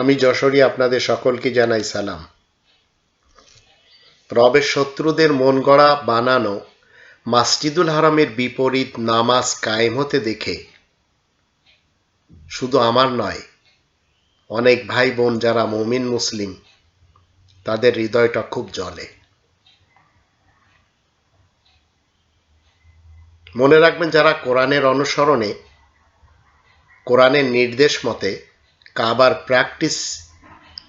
আমি যশোরী আপনাদের সকলকে জানাই সালাম। রবের শত্রুদের মন গড়া বানানো মাসজিদুল হারামের বিপরীত নামাজ কায়েম হতে দেখে শুধু আমার নয়, অনেক ভাই বোন যারা মমিন মুসলিম, তাদের হৃদয়টা খুব জ্বলে। মনে রাখবেন যারা কোরআনের অনুসরণে, কোরআনের নির্দেশ মতে কাবার প্র্যাকটিস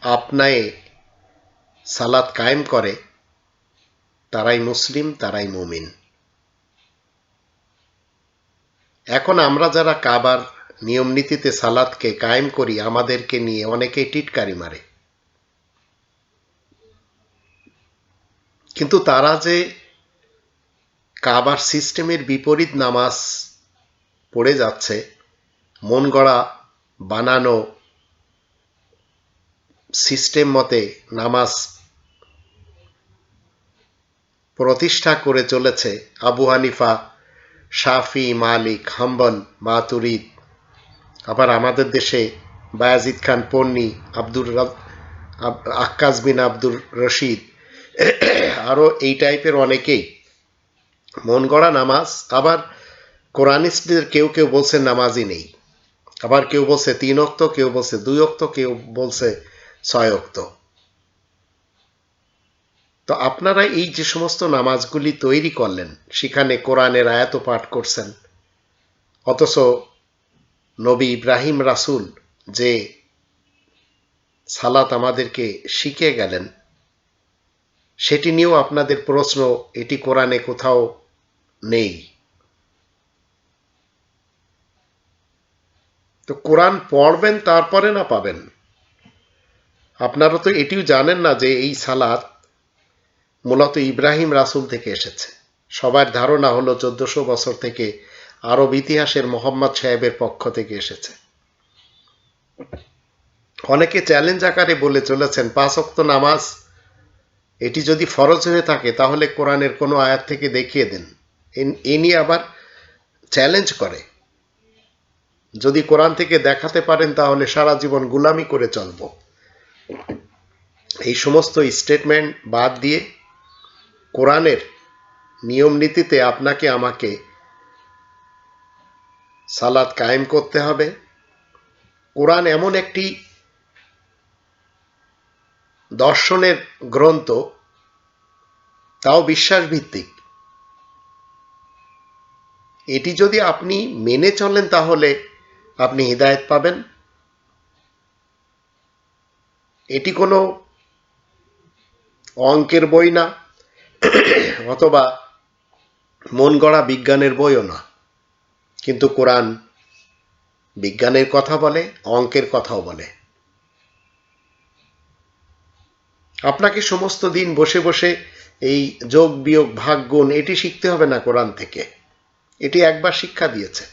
আপনায়ে সালাত কায়েম করে, তারাই মুসলিম, তারাই মুমিন। এখন আমরা যারা কাবার নিয়ম নীতিতে সালাদকে কায়েম করি, আমাদেরকে নিয়ে অনেকেই টিটকারি মারে। কিন্তু তারা যে কাবার সিস্টেমের বিপরীত নামাজ পড়ে যাচ্ছে, মন গড়া, বানানো সিস্টেম মতে নামাজ প্রতিষ্ঠা করে চলেছে আবু হানিফা, শাফি, মালিক, হাম্বল, মাতুরিদ। আবার আমাদের দেশে বায়াজিদ খান পন্নি, আব্দুর আক্কাস বিন আব্দুর রশিদ। আরও এই টাইপের অনেকেই। মন গড়া নামাজ। আবার কোরআনিস্টদের কেউ কেউ বলছে নামাজই নেই। আবার কেউ বলছে তিন অক্ত, কেউ বলছে দুই অক্ত, কেউ বলছে ছয় অক্ত তো আপনারা এই যে সমস্ত নামাজগুলি তৈরি করলেন, সেখানে কোরআনের আয়াত পাঠ করছেন, অথচ নবী ইব্রাহিম রাসুল যে সালাত আমাদেরকে শিখে গেলেন, সেটি নিয়েও আপনাদের প্রশ্ন, এটি কোরআনে কোথাও নেই। তো কোরআন পড়বেন, তারপরে না পাবেন? আপনারা তো এটিও জানেন না যে এই সালাদ মূলত ইব্রাহিম রাসুল থেকে এসেছে। সবার ধারণা হলো চোদ্দশো বছর থেকে আরব ইতিহাসের মোহাম্মদ সাহেবের পক্ষ থেকে এসেছে। অনেকে চ্যালেঞ্জ আকারে বলে চলেছেন, পাঁচ অক্ত নামাজ, এটি যদি ফরজ হয়ে থাকে, তাহলে কোরআনের কোনো আয়াত থেকে দেখিয়ে দেন। এ নিয়ে আবার চ্যালেঞ্জ করে। যদি কোরআন থেকে দেখাতে পারেন, তাহলে সারা জীবন গুলামি করে চলব। এই সমস্ত স্টেটমেন্ট বাদ দিয়ে কোরআনের নিয়ম নীতিতে আপনাকে আমাকে সালাদ কায়েম করতে হবে। কোরআন এমন একটি দর্শনের গ্রন্থ, তাও বিশ্বাস ভিত্তিক এটি যদি আপনি মেনে চলেন তাহলে আপনি হৃদায়ত পাবেন। এটি কোনো অঙ্কের বই না, অথবা মন গড়া বিজ্ঞানের বইও না। কিন্তু কোরআন বিজ্ঞানের কথা বলে, অঙ্কের কথাও বলে। আপনাকে সমস্ত দিন বসে বসে এই যোগ, বিয়োগ, ভাগ, গুণ, এটি শিখতে হবে না কোরআন থেকে। এটি একবার শিক্ষা দিয়েছে।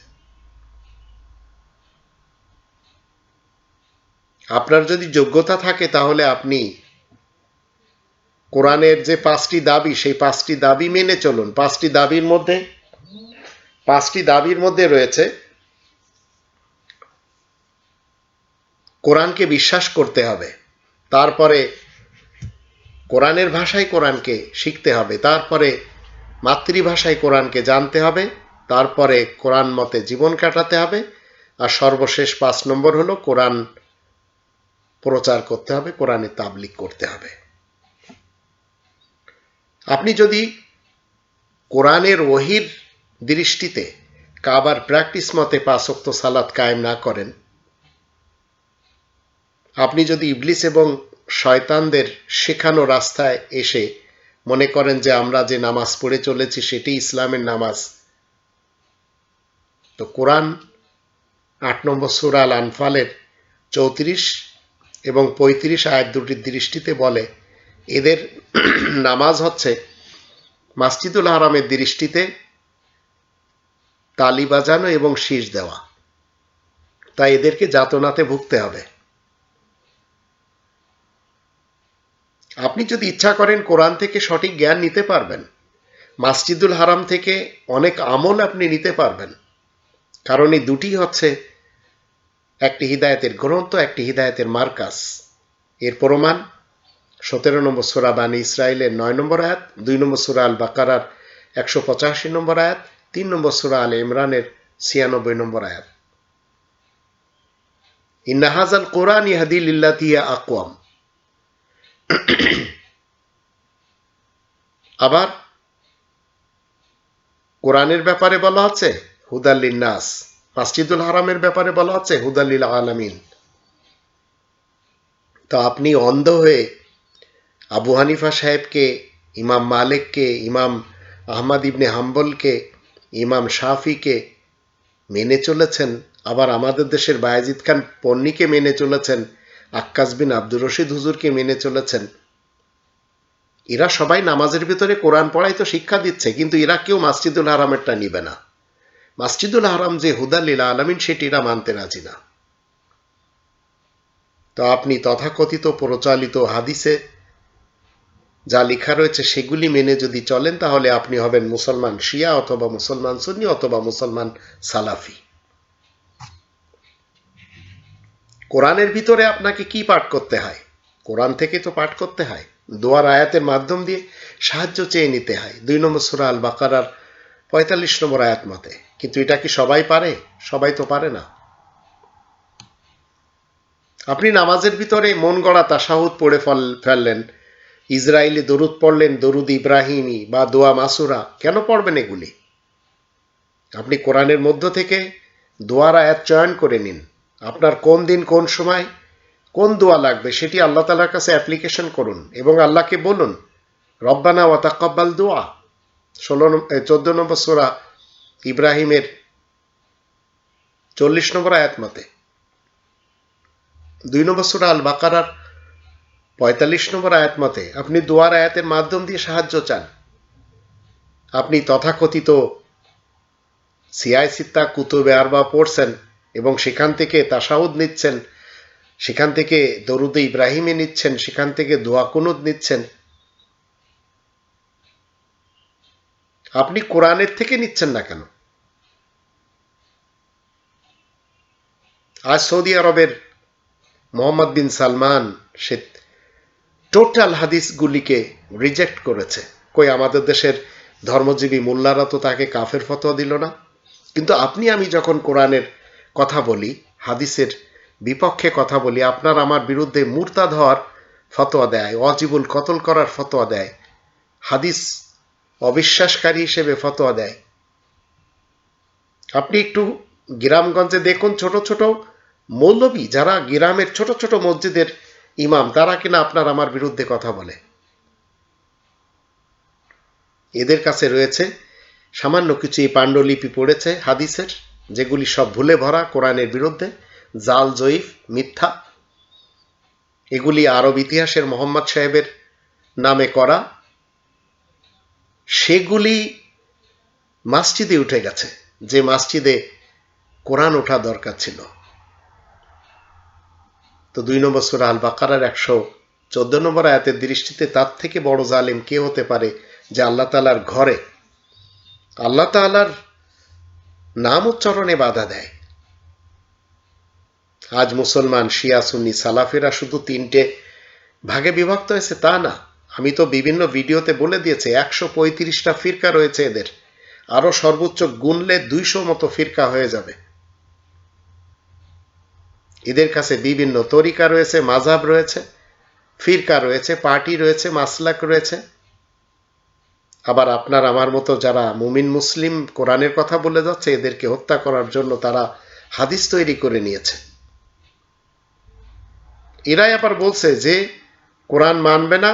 আপনার যদি যোগ্যতা থাকে তাহলে আপনি কোরআনের যে পাঁচটি দাবি, সেই পাঁচটি দাবি মেনে চলুন। পাঁচটি দাবির মধ্যে, পাঁচটি দাবির মধ্যে রয়েছে, কোরআনকে বিশ্বাস করতে হবে। তারপরে কোরআনের ভাষায় কোরআনকে শিখতে হবে। তারপরে মাতৃভাষায় কোরআনকে জানতে হবে। তারপরে কোরআন মতে জীবন কাটাতে হবে। আর সর্বশেষ পাঁচ নম্বর হলো কোরআন প্রচার করতে হবে, কোরআনে তাবলিক করতে হবে। আপনি যদি কোরআনের ওহির দৃষ্টিতে কাবার প্র্যাকটিস মতে পাঁচক্ত সালাত কায়েম না করেন, আপনি যদি ইবলিস এবং শয়তানদের শেখানো রাস্তায় এসে মনে করেন যে আমরা যে নামাজ পড়ে চলেছি সেটি ইসলামের নামাজ, তো কোরআন আট নম্বর সুরাল আনফালের চৌত্রিশ এবং পঁয়ত্রিশ আয়াত দুটির দৃষ্টিতে বলে এদের নামাজ হচ্ছে মাসজিদুল হারামের দৃষ্টিতে তালি বাজানো এবং শীষ দেওয়া। তাই এদেরকে যাতনাতে ভুগতে হবে। আপনি যদি ইচ্ছা করেন কোরআন থেকে সঠিক জ্ঞান নিতে পারবেন, মাসজিদুল হারাম থেকে অনেক আমল আপনি নিতে পারবেন। কারণ এই দুটি হচ্ছে একটি হিদায়তের গ্রন্থ, একটি হিদায়তের মার্কাস এর প্রমাণ সতেরো নম্বর সুরা বানী ইসরায়েলের নয় নম্বর আয়াত, দুই নম্বর সুরা আল বাকারার একশো পঁচাশি নম্বর আয়াত, তিন নম্বর সুরা আল ইমরানের ছিয়ানব্বই নম্বর আয়াত। ইন্নাহাজাল কোরআন ইহাদিল ইল্লাতিয়া আকওয়াম। আবার কোরআনের ব্যাপারে বলা আছে হুদাল্লিন নাস মাসজিদুল হারামের ব্যাপারে বলা আছে হুদাল্লিল আলামিন তো আপনি অন্ধ হয়ে আবু হানিফা সাহেবকে, ইমাম মালিককে, ইমাম আহমদ ইবনে হাম্বলকে, ইমাম শাফিকে মেনে চলেছেন, আবার আমাদের দেশের বায়াজিদ খান পন্নিকে মেনে চলেছেন, আক্কাস বিন আব্দুর রশিদ হুজুরকে মেনে চলেছেন। এরা সবাই নামাজের ভিতরে কোরআন পড়াই তো শিক্ষা দিচ্ছে, কিন্তু এরা কেউ মাসজিদুল হারামেরটা নিবে না। মাসজিদুল হারাম যে হুদাল্লীলা আলামিন, সেটি এরা মানতে রাজি না। তো আপনি তথাকথিত প্রচালিত হাদিসে যা লেখা রয়েছে সেগুলি মেনে যদি চলেন, তাহলে আপনি হবেন মুসলমান শিয়া অথবা মুসলমান সুন্নি অথবা মুসলমান সালাফি। কোরআনের ভিতরে আপনাকে কি পাঠ করতে হয়? কোরআন থেকে তো পাঠ করতে হয়। দোয়ার আয়াতের মাধ্যম দিয়ে সাহায্য চেয়ে নিতে হয়। দুই নম্বর সুরা আল বাকারার পঁয়তাল্লিশ নম্বর আয়াত মতে। কিন্তু এটা কি সবাই পারে? সবাই তো পারে না। আপনি নামাজের ভিতরে মন গড়া তাসাহুদ পড়ে ফল, ফেললেন। ইসরায়েলি দরুদ পড়লেন দরুদ ইব্রাহিমি বা দোয়া মাসুরা। কেন পড়বেন এগুলি? আপনি কোরআনের মধ্য থেকে দোয়ার আয়াত চয়ন করে নিন। আপনার কোন দিন, কোন সময় কোন দোয়া লাগবে সেটি আল্লাহ তালার কাছে অ্যাপ্লিকেশন করুন এবং আল্লাহকে বলুন, রব্বানা ওয়া তাকাব্বাল দোয়া। ষোলো চোদ্দ নম্বর সোরা ইব্রাহিমের চল্লিশ নম্বর আয়াত মতে। দুই নম্বর সোরা আল বাকারার পঁয়তাল্লিশ নম্বর আয়াত মতে, আপনি দোয়ার আয়াতের মাধ্যম দিয়ে সাহায্য চান। আপনি তথাকথিত সিআই সিত্তা কুতুবে আরবা পড়ছেন এবং সেখান থেকে তাসাউদ নিচ্ছেন, সেখান থেকে দরুদে ইব্রাহিমে নিচ্ছেন, সেখান থেকে দোয়া কুনুদ নিচ্ছেন। আপনি কোরআনের থেকে নিচ্ছেন না কেন? আজ সৌদি আরবের মোহাম্মদ বিন সালমান সে টোটাল হাদিসগুলিকে রিজেক্ট করেছে। কই, আমাদের দেশের ধর্মজীবী মোল্লারা তো তাকে কাফের ফতোয়া দিল না। কিন্তু আপনি, আমি যখন কোরআনের কথা বলি, হাদিসের বিপক্ষে কথা বলি, আপনার আমার বিরুদ্ধে মুরতাদ হওয়ার ফতোয়া দেয় অজীবন কতল করার ফতোয়া দেয়, হাদিস অবিশ্বাসকারী হিসেবে ফতোয়া দেয়। আপনি একটু গ্রামগঞ্জে দেখুন, ছোট ছোট মৌলবী, যারা গ্রামের ছোট ছোট মসজিদের ইমাম, তারা কিনা আপনার আমার বিরুদ্ধে কথা বলে। এদের কাছে রয়েছে সামান্য কিছু এই পাণ্ডুলিপি পড়েছে হাদিসের, যেগুলি সব ভুলে ভরা কোরআনের বিরুদ্ধে, জাল, জয়ীফ, মিথ্যা। এগুলি আরব ইতিহাসের মোহাম্মদ সাহেবের নামে করা। সেগুলি মাসজিদে উঠে গেছে, যে মাসজিদে কোরআন ওঠা দরকার ছিল। তো দুই নম্বর সুরা আল বাকারার একশো চোদ্দ নম্বর আয়াতের দৃষ্টিতে তার থেকে বড় জালেম কে হতে পারে যে আল্লাহ তালার ঘরে? আল্লাহ তালার নাম উচ্চারণে বাধা দেয়। আজ মুসলমান, শিয়া, সুন্নি, সালাফেরা শুধু তিনটে ভাগে বিভক্ত হয়েছে, তা না। আমি তো বিভিন্ন ভিডিওতে বলে দিয়েছি, একশো পঁয়ত্রিশটা ফিরকা রয়েছে এদের। আরও সর্বোচ্চ গুনলে দুইশো মতো ফিরকা হয়ে যাবে। এদের কাছে বিভিন্ন তরিকা রয়েছে মাঝাব রয়েছে, ফিরকা রয়েছে, পার্টি রয়েছে, মাসলাক রয়েছে। আবার আপনার আমার মতো যারা মুমিন মুসলিম কোরআনের কথা বলে যাচ্ছে, এদেরকে হত্যা করার জন্য তারা হাদিস তৈরি করে নিয়েছে। এরাই আবার বলছে যে, কোরআন মানবে না।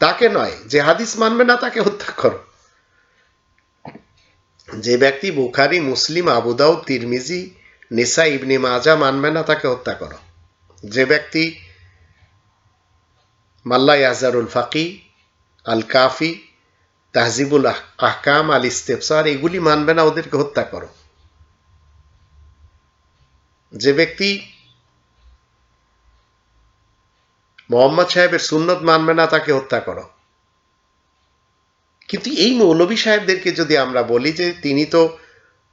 তাকে নয়, যে হাদিস মানবে না, তাকে হত্যা করো। যে ব্যক্তি বুখারি, মুসলিম আবুদাউ তিরমিজি নিসা ইবনি মাজা মানবে না, তাকে হত্যা করো। যে ব্যক্তি মাল্লা ইয়াজারুল ফাকি আল কাফি তাহজিবুল আহকাম আল ইস্তেফসার এগুলি মানবে না, ওদেরকে হত্যা করো। যে ব্যক্তি মোহাম্মদ সাহেবের সুন্নত মানবে না, তাকে হত্যা করো। কিন্তু এই মৌলবী সাহেবদেরকে যদি আমরা বলি যে তিনি তো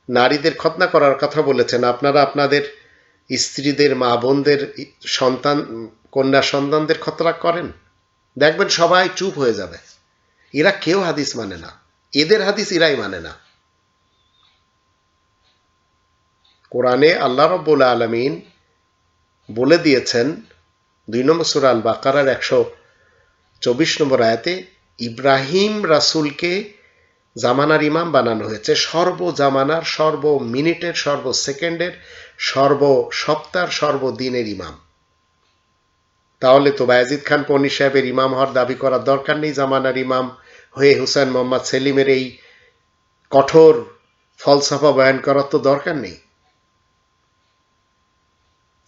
নারীদের খতনা করার কথা বলেছেন, আপনারা আপনাদের স্ত্রীদের, মা বোনদের, সন্তান, কন্যা সন্তানদের খতনা করেন? দেখবেন সবাই চুপ হয়ে যাবে। এরা কেউ হাদিস মানে না। এদের হাদিস এরাই মানে না। কোরআনে আল্লাহ রব্বুল আলমিন বলে দিয়েছেন, দুই নম্বর সুরাল বাকারার একশো চব্বিশ নম্বর আয়াতে ইব্রাহিম রাসুলকে জামানার ইমাম বানানো হয়েছে। সর্ব জামানার, সর্ব মিনিটের, সর্ব সেকেন্ডের, সর্ব সপ্তাহ সর্বদিনের ইমাম। তাহলে তো বায়াজিদ খান পন্নি সাহেবের ইমাম হওয়ার দাবি করার দরকার নেই। জামানার ইমাম হয়ে হুসেন মোহাম্মদ সেলিমের এই কঠোর ফলসাফা বয়ান করার তো দরকার নেই।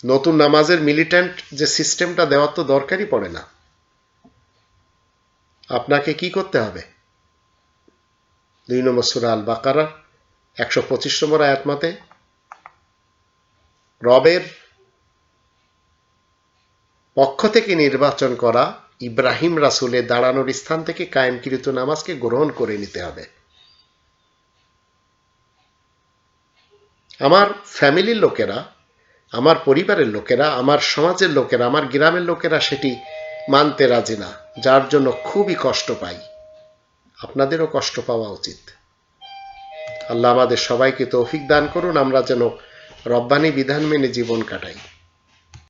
নতুন নামাজের মিলিট্যান্ট যে সিস্টেমটা দেওয়ার তো দরকারই পড়ে না। আপনাকে কি করতে হবে? দুই নম্বর সুরা আল বাকারা একশো পঁচিশ নম্বর আয়াত মতে। রবের পক্ষ থেকে নির্বাচন করা ইব্রাহিম রাসুলে দাঁড়ানোর স্থান থেকে কায়েমকৃত নামাজকে গ্রহণ করে নিতে হবে। আমার ফ্যামিলির লোকেরা, আমার পরিবারের লোকেরা, আমার সমাজের লোকেরা, আমার গ্রামের লোকেরা সেটি মানতে রাজি না। যার জন্য খুবই কষ্ট পাই। আপনাদেরও কষ্ট পাওয়া উচিত। আল্লাহ আমাদের সবাইকে তৌফিক দান করুন, আমরা যেন রব্বানি বিধান মেনে জীবন কাটাই।